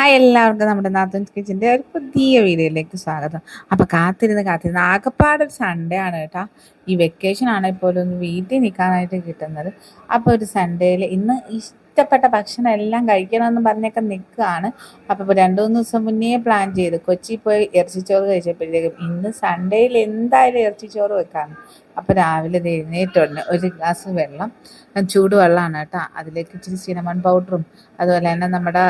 Hi എല്ലാവർക്കും നമ്മുടെ നാത്തൻ കിച്ചന്റെ ഒരു പുതിയ വീഡിയോയിലേക്ക് സ്വാഗതം. അപ്പോൾ കാത്തിരുന്ന് കാത്തിരുന്ന് ആകെപ്പാട് ഒരു സൺഡേ ആണ് കേട്ടോ. ഈ വെക്കേഷൻ ആണ് പോലും ഒന്ന് വീട്ടിൽ നിൽക്കാനായിട്ട് കിട്ടുന്നത്. അപ്പോൾ ഒരു സൺഡേയിൽ ഇന്ന് ഇഷ്ടപ്പെട്ട ഭക്ഷണം എല്ലാം കഴിക്കണമെന്ന് പറഞ്ഞൊക്കെ നിൽക്കുകയാണ്. അപ്പോൾ ഇപ്പോൾ രണ്ട് മൂന്ന് ദിവസം മുന്നേ പ്ലാൻ ചെയ്ത്. കൊച്ചി പോയി ഇറച്ചിച്ചോറ് കഴിച്ചപ്പോഴത്തേക്കും ഇന്ന് സൺഡേയിൽ എന്തായാലും ഇറച്ചിച്ചോറ് വെക്കാമെന്ന് അപ്പോൾ രാവിലെ ഉടനെ ഒരു ഗ്ലാസ് വെള്ളം ചൂടുവെള്ളമാണ് കേട്ടോ. അതിലേക്ക് ഇച്ചിരി സിനമൺ പൗഡറും അതുപോലെ തന്നെ നമ്മുടെ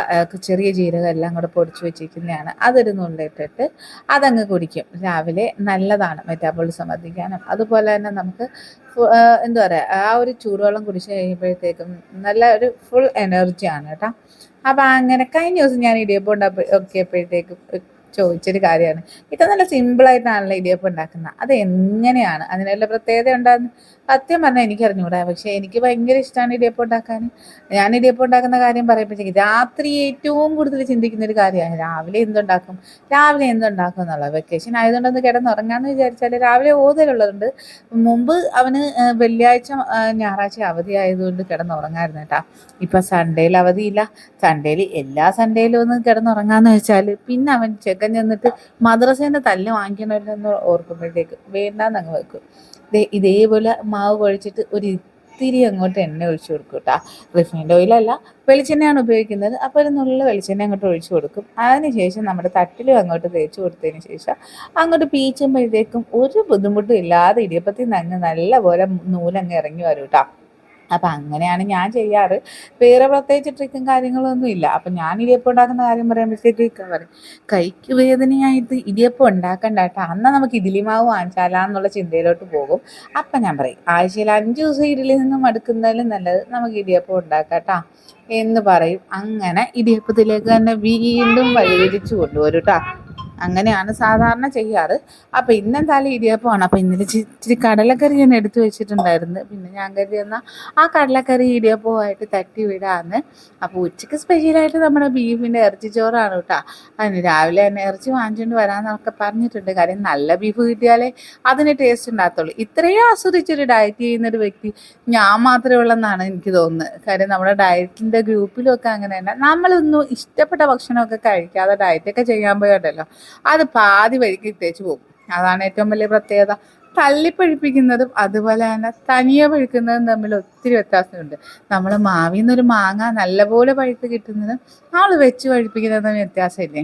ചെറിയ ജീരകം എല്ലാം കൂടെ പൊടിച്ച് വെച്ചിരിക്കുന്നതാണ്. അതൊരു നുള്ളിട്ടിട്ട് അതങ്ങ് കുടിക്കും. രാവിലെ നല്ലതാണ് മെറ്റാബോളിസം വർദ്ധിക്കാനും. അതുപോലെ തന്നെ നമുക്ക് എന്താ പറയുക ആ ഒരു ചൂടുവെള്ളം കുടിച്ച് കഴിയുമ്പോഴത്തേക്കും നല്ല ഒരു ഫുൾ എനർജിയാണ് കേട്ടോ. അപ്പം അങ്ങനെ കഴിഞ്ഞ ദിവസം ഞാൻ ഇടിയപ്പം ഉണ്ടാക്കിയപ്പോഴത്തേക്കും ചോദിച്ചൊരു കാര്യമാണ്. ഇത് നല്ല സിമ്പിളായിട്ടാണല്ലോ ഇടിയപ്പം ഉണ്ടാക്കുന്നത്. അത് എങ്ങനെയാണ്? അതിനുള്ള പ്രത്യേകത ഉണ്ടാകുന്ന സത്യം പറഞ്ഞാൽ എനിക്ക് അറിഞ്ഞുകൂടാ പക്ഷേ എനിക്ക് ഭയങ്കര ഇഷ്ടമാണ് ഇടിയപ്പം ഉണ്ടാക്കാൻ. ഞാൻ ഇടിയപ്പം ഉണ്ടാക്കുന്ന കാര്യം പറയുമ്പോഴത്തേക്ക് രാത്രി ഏറ്റവും കൂടുതൽ ചിന്തിക്കുന്ന ഒരു കാര്യമാണ്. രാവിലെ എന്തുണ്ടാക്കും? രാവിലെ എന്തുണ്ടാക്കും എന്നുള്ളത്. വെക്കേഷൻ ആയതുകൊണ്ടൊന്ന് കിടന്നുറങ്ങാന്ന് വിചാരിച്ചാൽ രാവിലെ ഓതലുള്ളതുണ്ട് മുമ്പ് അവന് വെള്ളിയാഴ്ച ഞായറാഴ്ച അവധി ആയതുകൊണ്ട് കിടന്നുറങ്ങായിരുന്നു കേട്ടാ. ഇപ്പം സൺഡേയിൽ അവധിയില്ല. സൺഡേയിൽ എല്ലാ സൺഡേയിലും ഒന്ന് കിടന്നുറങ്ങാന്ന് വെച്ചാൽ പിന്നെ അവൻ ചെക്കൻ ചെന്നിട്ട് മദ്രസേന്റെ തല്ല് വാങ്ങിക്കണമല്ലോ ഓർക്കുമ്പോഴത്തേക്ക് വേണ്ടാന്ന് വെക്കും. ഇതേപോലെ മാവ് കുഴച്ചിട്ട് ഒരു ഇത്തിരി അങ്ങോട്ട് എണ്ണ ഒഴിച്ചു കൊടുക്കും കേട്ടോ. റിഫൈൻഡ് ഓയിലല്ല വെളിച്ചെണ്ണയാണ് ഉപയോഗിക്കുന്നത്. അപ്പോൾ ഒരു നുള്ള വെളിച്ചെണ്ണ അങ്ങോട്ട് ഒഴിച്ചു കൊടുക്കും. അതിനുശേഷം നമ്മുടെ തട്ടിലും അങ്ങോട്ട് തേച്ച് കൊടുത്തതിന് ശേഷം അങ്ങോട്ട് പീച്ചുമ്പോഴത്തേക്കും ഒരു ബുദ്ധിമുട്ടും ഇല്ലാതെ ഇടിയപ്പത്തിൽ നിന്ന് അങ്ങ് നല്ലപോലെ നൂലങ്ങ് ഇറങ്ങി വരും കേട്ടോ. അപ്പം അങ്ങനെയാണ് ഞാൻ ചെയ്യാറ്. വേറെ പ്രത്യേകിച്ച് ട്രിക്കും കാര്യങ്ങളൊന്നും ഇല്ല. അപ്പം ഞാൻ ഇടിയപ്പം ഉണ്ടാക്കുന്ന കാര്യം പറയുമ്പോഴത്തേക്ക് പറയും. കൈക്ക് വേദനയായിട്ട് ഇടിയപ്പം ഉണ്ടാക്കണ്ട കേട്ടോ. അന്ന് നമുക്ക് ഇഡ്ഡലി മാവ് വാങ്ങിച്ചാലാന്നുള്ള ചിന്തയിലോട്ട് പോകും. അപ്പം ഞാൻ പറയും ആഴ്ചയിൽ അഞ്ച് ദിവസം ഇഡ്ഡലി നിന്നും അടുക്കുന്നതിലും നല്ലത് നമുക്ക് ഇടിയപ്പം ഉണ്ടാക്കാം എന്ന് പറയും. അങ്ങനെ ഇടിയപ്പത്തിലേക്ക് തന്നെ വീണ്ടും വഴിതിരിച്ചു കൊണ്ടുവരും കേട്ടോ. അങ്ങനെയാണ് സാധാരണ ചെയ്യാറ്. അപ്പോൾ ഇന്നെന്തായാലും ഇടിയപ്പമാണ്. അപ്പോൾ ഇന്നലെ ഇച്ചിരി കടലക്കറി ഞാൻ എടുത്തു വെച്ചിട്ടുണ്ടായിരുന്നു. പിന്നെ ഞാൻ കരുതി എന്നാൽ ആ കടലക്കറി ഇടിയപ്പമായിട്ട് തട്ടി വിടാന്ന്. അപ്പോൾ ഉച്ചയ്ക്ക് സ്പെഷ്യലായിട്ട് നമ്മുടെ ബീഫിന്റെ ഇറച്ചിച്ചോറാണ് കേട്ടോ. അതിന് രാവിലെ തന്നെ ഇറച്ചി വാങ്ങിച്ചുകൊണ്ട് വരാമെന്നൊക്കെ പറഞ്ഞിട്ടുണ്ട്. കാര്യം നല്ല ബീഫ് കിട്ടിയാലേ അതിന് ടേസ്റ്റ് ഉണ്ടാകത്തുള്ളൂ. ഇത്രയും ആസ്വദിച്ചൊരു ഡയറ്റ് ചെയ്യുന്നൊരു വ്യക്തി ഞാൻ മാത്രമേ ഉള്ളെന്നാണ് എനിക്ക് തോന്നുന്നത്. കാര്യം നമ്മുടെ ഡയറ്റിന്റെ ഗ്രൂപ്പിലൊക്കെ അങ്ങനെ തന്നെ നമ്മളൊന്നും ഇഷ്ടപ്പെട്ട ഭക്ഷണമൊക്കെ കഴിക്കാതെ ഡയറ്റൊക്കെ ചെയ്യാൻ പോയതല്ലോ അത് പാതി വഴിക്ക് ഇട്ടേച്ച് പോകും. അതാണ് ഏറ്റവും വലിയ പ്രത്യേകത. തള്ളിപ്പഴിപ്പിക്കുന്നതും അതുപോലെ തന്നെ തനിയെ പഴുക്കുന്നതും തമ്മിൽ ഒത്തിരി വ്യത്യാസമുണ്ട്. നമ്മൾ മാവിന്നൊരു മാങ്ങ നല്ലപോലെ പഴുത്ത് കിട്ടുന്നതും നമ്മൾ വെച്ച് പഴിപ്പിക്കുന്നതും വ്യത്യാസമില്ലേ?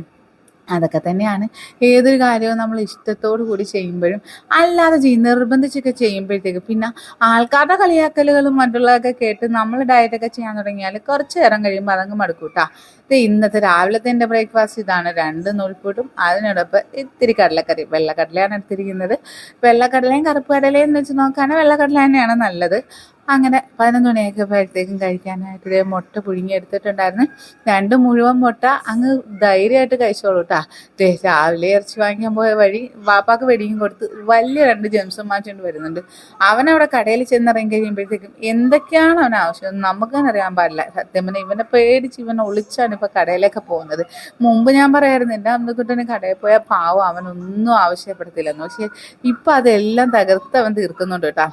അതൊക്കെ തന്നെയാണ്. ഏതൊരു കാര്യവും നമ്മൾ ഇഷ്ടത്തോടു കൂടി ചെയ്യുമ്പോഴും അല്ലാതെ ചെയ്യും നിർബന്ധിച്ചൊക്കെ ചെയ്യുമ്പോഴത്തേക്ക് പിന്നെ ആൾക്കാരുടെ കളിയാക്കലുകളും മറ്റുള്ളതൊക്കെ കേട്ട് നമ്മൾ ഡയറ്റൊക്കെ ചെയ്യാൻ തുടങ്ങിയാൽ കുറച്ച് നേരം കഴിയുമ്പോൾ അതങ്ങ് മടുക്കൂട്ടാ ഇത് ഇന്നത്തെ രാവിലത്തെ എന്റെ ബ്രേക്ക്ഫാസ്റ്റ് ഇതാണ്. രണ്ട് നൂൽപ്പൂട്ടും അതിനോടൊപ്പം ഇത്തിരി കടലക്കറി വെള്ളക്കടലയാണ് എടുത്തിരിക്കുന്നത്. വെള്ളക്കടലയും കറുപ്പ് കടലയും എന്ന് വെച്ച് നോക്കുകയാണെങ്കിൽ വെള്ളക്കടല തന്നെയാണ് നല്ലത്. അങ്ങനെ പതിനൊന്ന് മണിയൊക്കെ ആയപ്പോഴത്തേക്കും കഴിക്കാനായിട്ട് മുട്ട പുഴുങ്ങിയെടുത്തിട്ടുണ്ടായിരുന്നു. രണ്ട് മുഴുവൻ മുട്ട അങ്ങ് ധൈര്യമായിട്ട് കഴിച്ചോളൂ കേട്ടാ രാവിലെ ഇറച്ചി വാങ്ങിക്കാൻ പോയ വഴി വാപ്പാക്ക് വെടിയും കൊടുത്ത് വലിയ രണ്ട് ജംസും മാറ്റിണ്ട് വരുന്നുണ്ട്. അവനവിടെ കടയിൽ ചെന്നിറങ്ങി കഴിയുമ്പോഴത്തേക്കും എന്തൊക്കെയാണ് അവൻ ആവശ്യം? നമുക്ക് തന്നെ അറിയാൻ പാടില്ല. സത്യം പറഞ്ഞാൽ ഇവനെ പേടിച്ച് ഇവനെ ഒളിച്ചാണ് ഇപ്പൊ കടയിലേക്ക് പോകുന്നത്. മുമ്പ് ഞാൻ പറയായിരുന്നു എന്റെ അമ്മക്കുട്ടന് കടയിൽ പോയാൽ പാവം. അവനൊന്നും ആവശ്യപ്പെടുത്തില്ലെന്ന് പക്ഷെ ഇപ്പൊ അതെല്ലാം തകർത്ത് അവൻ തീർക്കുന്നുണ്ട് കേട്ടാ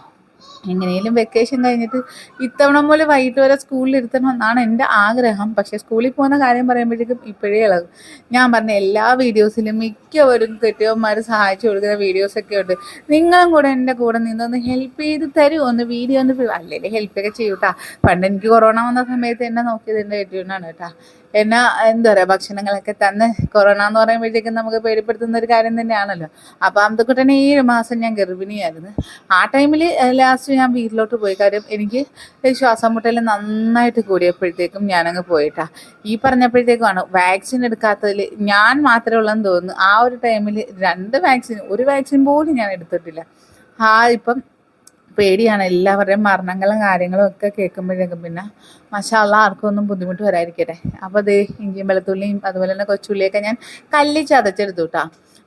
എങ്ങനെയും വെക്കേഷൻ കഴിഞ്ഞിട്ട് ഇത്തവണ പോലെ വൈകിട്ട് വരെ സ്കൂളിൽ ഇരുത്തണം എന്നാണ് എന്റെ ആഗ്രഹം. പക്ഷേ സ്കൂളിൽ പോകുന്ന കാര്യം പറയുമ്പോഴേക്കും ഇപ്പോഴേ ഇളകും. ഞാൻ പറഞ്ഞ എല്ലാ വീഡിയോസിലും മിക്കവരും കെട്ടിയവന്മാർ സഹായിച്ചു കൊടുക്കുന്ന വീഡിയോസൊക്കെ ഉണ്ട്. നിങ്ങളും കൂടെ എന്റെ കൂടെ നിന്നൊന്ന് ഹെൽപ്പ് ചെയ്ത് തരുമോ ഒന്ന് വീഡിയോ ഒന്ന് അല്ലെങ്കിൽ ഹെൽപ്പൊക്കെ ചെയ്യൂട്ടാ. പണ്ട് എനിക്ക് കൊറോണ വന്ന സമയത്ത് എന്നെ നോക്കിയത് എന്റെ കെട്ടിയോണ്ടാണ് കേട്ടാ. എന്നാ എന്താ പറയുക ഭക്ഷണങ്ങളൊക്കെ തന്ന് കൊറോണ എന്ന് പറയുമ്പോഴത്തേക്കും നമുക്ക് പേടിപ്പെടുത്തുന്ന ഒരു കാര്യം തന്നെയാണല്ലോ. അപ്പോൾ അമ്പത്തക്കുട്ടനെ ഈ മാസം ഞാൻ ഗർഭിണിയായിരുന്നു. ആ ടൈമിൽ ലാസ്റ്റ് ഞാൻ വീട്ടിലോട്ട് പോയി. കാര്യം എനിക്ക് ശ്വാസം മുട്ടൽ നന്നായിട്ട് കൂടിയപ്പോഴത്തേക്കും ഞാനങ്ങ് പോയിട്ടാ. ഈ പറഞ്ഞപ്പോഴത്തേക്കുമാണ് വാക്സിൻ എടുക്കാത്തതിൽ ഞാൻ മാത്രമേ ഉള്ളെന്ന് തോന്നുന്നു. ആ ഒരു ടൈമിൽ രണ്ട് വാക്സിൻ ഒരു വാക്സിൻ പോലും ഞാൻ എടുത്തിട്ടില്ല. ആ ഇപ്പം പേടിയാണ്. എല്ലാവരുടെയും മരണങ്ങളും കാര്യങ്ങളും ഒക്കെ കേൾക്കുമ്പോഴേക്കും പിന്നെ മഷാല്ല ആർക്കും ഒന്നും ബുദ്ധിമുട്ട് വരാതിരിക്കട്ടെ. അപ്പോൾ അത് ഇഞ്ചിയും വെളുത്തുള്ളിയും അതുപോലെ തന്നെ കൊച്ചുള്ളിയൊക്കെ ഞാൻ കല്ലി ചതച്ചെടുത്തു കേട്ടോ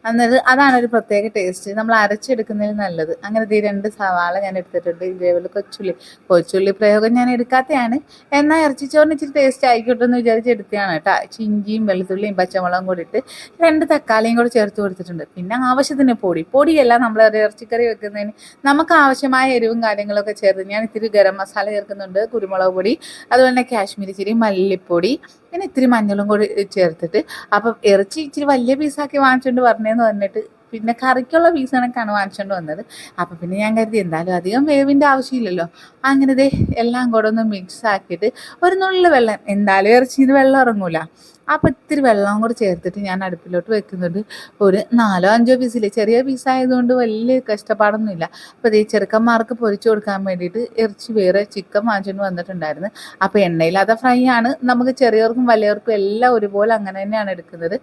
അന്നത് അതാണ് ഒരു പ്രത്യേക ടേസ്റ്റ് നമ്മൾ അരച്ചെടുക്കുന്നതിൽ നല്ലത്. അങ്ങനത്തെ ഈ രണ്ട് സവാള ഞാൻ എടുത്തിട്ടുണ്ട്. ഇതേപോലെ കൊച്ചുള്ളി. കൊച്ചുള്ളി പ്രയോഗം ഞാൻ എടുക്കാത്തതാണ് എന്നാൽ ഇറച്ചിച്ചോറിന് ഇച്ചിരി ടേസ്റ്റ് ആയിക്കോട്ടെ എന്ന് വിചാരിച്ച് എടുത്തതാണ് കേട്ടോ. ചിഞ്ചിയും വെളുത്തുള്ളിയും പച്ചമുളകും കൂടി ഇട്ട് രണ്ട് തക്കാളിയും കൂടി ചേർത്ത് കൊടുത്തിട്ടുണ്ട്. പിന്നെ ആവശ്യത്തിന് പൊടി. പൊടിയല്ല നമ്മൾ ഇറച്ചിക്കറി വെക്കുന്നതിന്. നമുക്ക് ആവശ്യമായ എരിവും കാര്യങ്ങളൊക്കെ ചേർത്ത്. ഞാൻ ഇത്തിരി ഗരം മസാല ചേർക്കുന്നുണ്ട്. കുരുമുളക് പൊടി. അതുപോലെ തന്നെ കാശ്മീരി ചിരി മല്ലിപ്പൊടി. പിന്നെ ഇത്തിരി മഞ്ഞളും കൂടി ചേർത്തിട്ട്. അപ്പം ഇറച്ചി ഇച്ചിരി വലിയ പീസാക്കി വാങ്ങിച്ചുകൊണ്ട് പറഞ്ഞതെന്ന് പറഞ്ഞിട്ട് പിന്നെ കറിക്കുള്ള പീസ് കണക്കാണ് വാങ്ങിച്ചുകൊണ്ട് വന്നത്. അപ്പം പിന്നെ ഞാൻ കരുതി എന്തായാലും അധികം വേവിന്റെ ആവശ്യമില്ലല്ലോ. അങ്ങനെ ദേ എല്ലാം കൂടെ ഒന്ന് മിക്സ് ആക്കിയിട്ട് ഒരു നുള്ളിൽ വെള്ളം എന്തായാലും ഇറച്ചിന്ന് വെള്ളം ഇറങ്ങൂല. അപ്പോൾ ഇത്തിരി വെള്ളം കൂടി ചേർത്തിട്ട് ഞാൻ അടുപ്പിലോട്ട് വെക്കുന്നുണ്ട്. ഒരു നാലോ അഞ്ചോ പീസിൽ ചെറിയ പീസായതുകൊണ്ട് വലിയ കഷ്ടപ്പാടൊന്നുമില്ല. അപ്പോൾ ഈ ചെറുക്കന്മാർക്ക് പൊരിച്ചു കൊടുക്കാൻ വേണ്ടിയിട്ട് ഇറച്ചി വേറെ ചിക്കൻ വാങ്ങിച്ചുകൊണ്ട് വന്നിട്ടുണ്ടായിരുന്നു. അപ്പോൾ എണ്ണയില്ലാതെ ഫ്രൈ ആണ്. നമുക്ക് ചെറിയവർക്കും വലിയവർക്കും എല്ലാം ഒരുപോലെ അങ്ങനെ തന്നെയാണ് എടുക്കുന്നത്.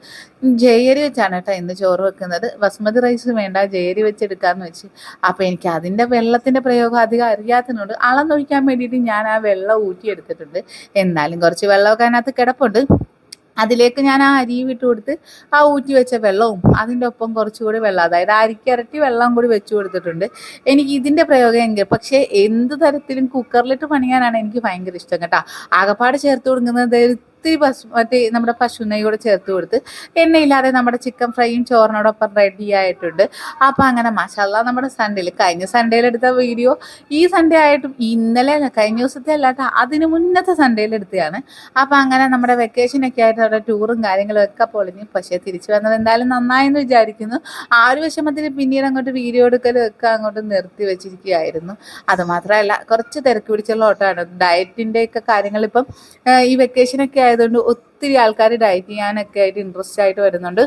ജയരി വെച്ചാണ് കേട്ടോ ഇന്ന് ചോറ് വെക്കുന്നത്. ബസ്മതി റൈസ് വേണ്ട ജയരി വെച്ചെടുക്കാമെന്ന് വെച്ച്. അപ്പോൾ എനിക്ക് അതിന്റെ വെള്ളത്തിന്റെ പ്രയോഗം അധികം അറിയാത്തതുകൊണ്ട് അളന്നൊഴിക്കാൻ വേണ്ടിയിട്ട് ഞാൻ ആ വെള്ളം ഊറ്റിയെടുത്തിട്ടുണ്ട്. എന്നാലും കുറച്ച് വെള്ളമൊക്കെ അതിനകത്ത് കിടപ്പുണ്ട്. അതിലേക്ക് ഞാൻ ആ അരി വിട്ട് കൊടുത്ത് ആ ഊറ്റി വെച്ച വെള്ളവും അതിന്റെ ഒപ്പം കുറച്ചുകൂടി വെള്ളം അതായത് അരിക്കരട്ടി വെള്ളം കൂടി വെച്ച് കൊടുത്തിട്ടുണ്ട്. എനിക്ക് ഇതിന്റെ പ്രയോഗം എങ്കിൽ പക്ഷേ എന്ത് തരത്തിലും കുക്കറിലിട്ട് പണിയാനാണ് എനിക്ക് ഭയങ്കര ഇഷ്ടം കേട്ടോ. ആകപ്പാട് ചേർത്ത് കൊടുക്കുന്നത് ഇത്തിരി പശു മറ്റേ നമ്മുടെ പശു നെയ്യ് കൂടെ ചേർത്ത് കൊടുത്ത് എണ്ണയില്ലാതെ നമ്മുടെ ചിക്കൻ ഫ്രൈയും ചോറിനോടൊപ്പം റെഡി ആയിട്ടുണ്ട്. അപ്പോൾ അങ്ങനെ മസാല നമ്മുടെ സൺഡേയിൽ കഴിഞ്ഞ സൺഡേയിൽ എടുത്ത വീഡിയോ ഈ സൺഡേ ആയിട്ടും ഇന്നലെ കഴിഞ്ഞ ദിവസത്തെ അല്ലാത്ത അതിന് മുന്നത്തെ സൺഡേയിൽ എടുത്തതാണ്. അപ്പോൾ അങ്ങനെ നമ്മുടെ വെക്കേഷനൊക്കെ ആയിട്ട് അവിടെ ടൂറും കാര്യങ്ങളും ഒക്കെ പൊളിഞ്ഞു പക്ഷേ തിരിച്ചു വന്നത് എന്തായാലും നന്നായെന്ന് വിചാരിക്കുന്നു. ആ ഒരു വിഷമത്തിൽ പിന്നീട് അങ്ങോട്ട് വീഡിയോ എടുക്കലും ഒക്കെ അങ്ങോട്ട് നിർത്തി വെച്ചിരിക്കുകയായിരുന്നു. അതുമാത്രമല്ല കുറച്ച് തിരക്ക് പിടിച്ചുള്ള ഓട്ടമാണ്. ഡയറ്റിന്റെയൊക്കെ കാര്യങ്ങൾ ഇപ്പം ഈ വെക്കേഷനൊക്കെ ആയതുകൊണ്ട് ഒത്തിരി ആൾക്കാർ ഡയറ്റ് ചെയ്യാനൊക്കെ ആയിട്ട് ഇൻട്രസ്റ്റ് ആയിട്ട് വരുന്നുണ്ട്.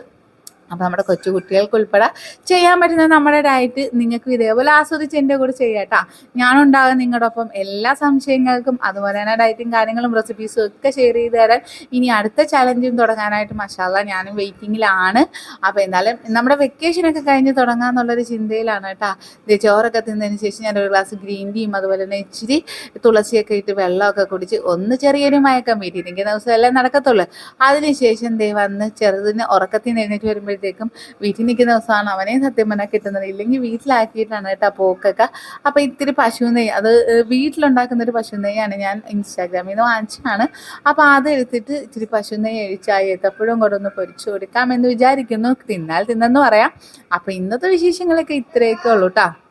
അപ്പോൾ നമ്മുടെ കൊച്ചു കുട്ടികൾക്ക് ഉൾപ്പെടെ ചെയ്യാൻ പറ്റുന്ന നമ്മുടെ ഡയറ്റ് നിങ്ങൾക്ക് ഇതേപോലെ ആസ്വദിച്ച് എന്റെ കൂടെ ചെയ്യാട്ടാ ഞാനുണ്ടാകും നിങ്ങളുടെ ഒപ്പം എല്ലാ സംശയങ്ങൾക്കും അതുപോലെ തന്നെ ഡയറ്റും കാര്യങ്ങളും റെസിപ്പീസും ഒക്കെ ഷെയർ ചെയ്ത് തരാൻ ഇനി അടുത്ത ചലഞ്ചും തുടങ്ങാനായിട്ട് മഷാല ഞാനും വെയിറ്റിങ്ങിലാണ് അപ്പോൾ എന്നാലും നമ്മുടെ വെക്കേഷനൊക്കെ കഴിഞ്ഞ് തുടങ്ങാമെന്നുള്ളൊരു ചിന്തയിലാണ് കേട്ടോ. ഇത് ചോറൊക്കെ തിന്നതിന് ശേഷം ഞാൻ ഒരു ഗ്ലാസ് ഗ്രീൻ ടീയും അതുപോലെ തന്നെ ഇച്ചിരി തുളസിയൊക്കെ ഇട്ട് വെള്ളമൊക്കെ കുടിച്ച് ഒന്ന് ചെറിയൊരു മയക്കം വീട്ടിൽ ദിവസം എല്ലാം നടക്കത്തുള്ളൂ. അതിനുശേഷം ദേ വന്ന് ചെറുതിന് ഉറക്കത്തിൽ നിന്ന് എഴുന്നേറ്റ് വരുമ്പോൾ കഴിയുമ്പോഴത്തേക്കും വീട്ടിൽ നിൽക്കുന്ന ദിവസമാണ് അവനെ സത്യം പറഞ്ഞാൽ കിട്ടുന്നത്. ഇല്ലെങ്കിൽ വീട്ടിലാക്കിയിട്ടാണ് കേട്ടോ പോക്കൊക്കെ. അപ്പോൾ ഇത്തിരി പശു നെയ്യ് അത് വീട്ടിലുണ്ടാക്കുന്ന ഒരു പശു നെയ്യാണ് ഞാൻ ഇൻസ്റ്റാഗ്രാമിൽ നിന്ന് വാങ്ങിച്ചതാണ്. അപ്പോൾ അത് എടുത്തിട്ട് ഇച്ചിരി പശു നെയ്യ് ഒഴിച്ചായി എത്തപ്പോഴും കൂടെ ഒന്ന് പൊരിച്ചു കൊടുക്കാമെന്ന് വിചാരിക്കുന്നു. തിന്നാൽ തിന്നെന്ന് പറയാം. അപ്പോൾ ഇന്നത്തെ വിശേഷങ്ങളൊക്കെ ഇത്രയൊക്കെ ഉള്ളൂ കേട്ടോ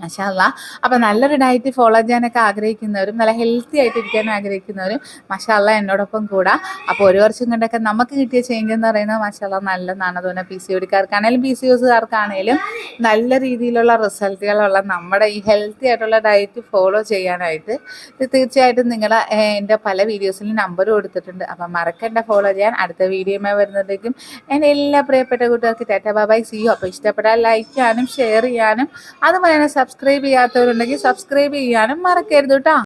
മഷാല്ല അപ്പം നല്ലൊരു ഡയറ്റ് ഫോളോ ചെയ്യാനൊക്കെ ആഗ്രഹിക്കുന്നവരും നല്ല ഹെൽത്തി ആയിട്ട് ഇരിക്കാൻ ആഗ്രഹിക്കുന്നവരും മഷാല്ല എന്നോടൊപ്പം കൂടാ. അപ്പോൾ ഒരു വർഷം കൊണ്ടൊക്കെ നമുക്ക് കിട്ടിയ ചേഞ്ച് എന്ന് പറയുന്നത് മഷാല്ല നല്ലതാണ്. അതുപോലെ പി സി ഒടിക്കാർക്കാണേലും പി സി ഒസുകാർക്കാണേലും നല്ല രീതിയിലുള്ള റിസൾട്ടുകളുള്ള നമ്മുടെ ഈ ഹെൽത്തി ആയിട്ടുള്ള ഡയറ്റ് ഫോളോ ചെയ്യാനായിട്ട് തീർച്ചയായിട്ടും നിങ്ങൾ എന്റെ പല വീഡിയോസിൽ നമ്പർ കൊടുത്തിട്ടുണ്ട്. അപ്പം മറക്കണ്ട ഫോളോ ചെയ്യാൻ. അടുത്ത വീഡിയോയുമായി വരുന്നതേക്കും എന്റെ എല്ലാ പ്രിയപ്പെട്ട കൂട്ടുകാർക്ക് ടാറ്റ ബാബായ് സിയോ അപ്പോൾ ഇഷ്ടപ്പെട്ടാൽ ലൈക്ക് ചെയ്യാനും ഷെയർ ചെയ്യാനും. അതുപോലെ തന്നെ സബ്സ്ക്രൈബ് ചെയ്യാത്തവരുണ്ടെങ്കിൽ സബ്സ്ക്രൈബ് ചെയ്യാനും മറക്കരുത് കേട്ടോ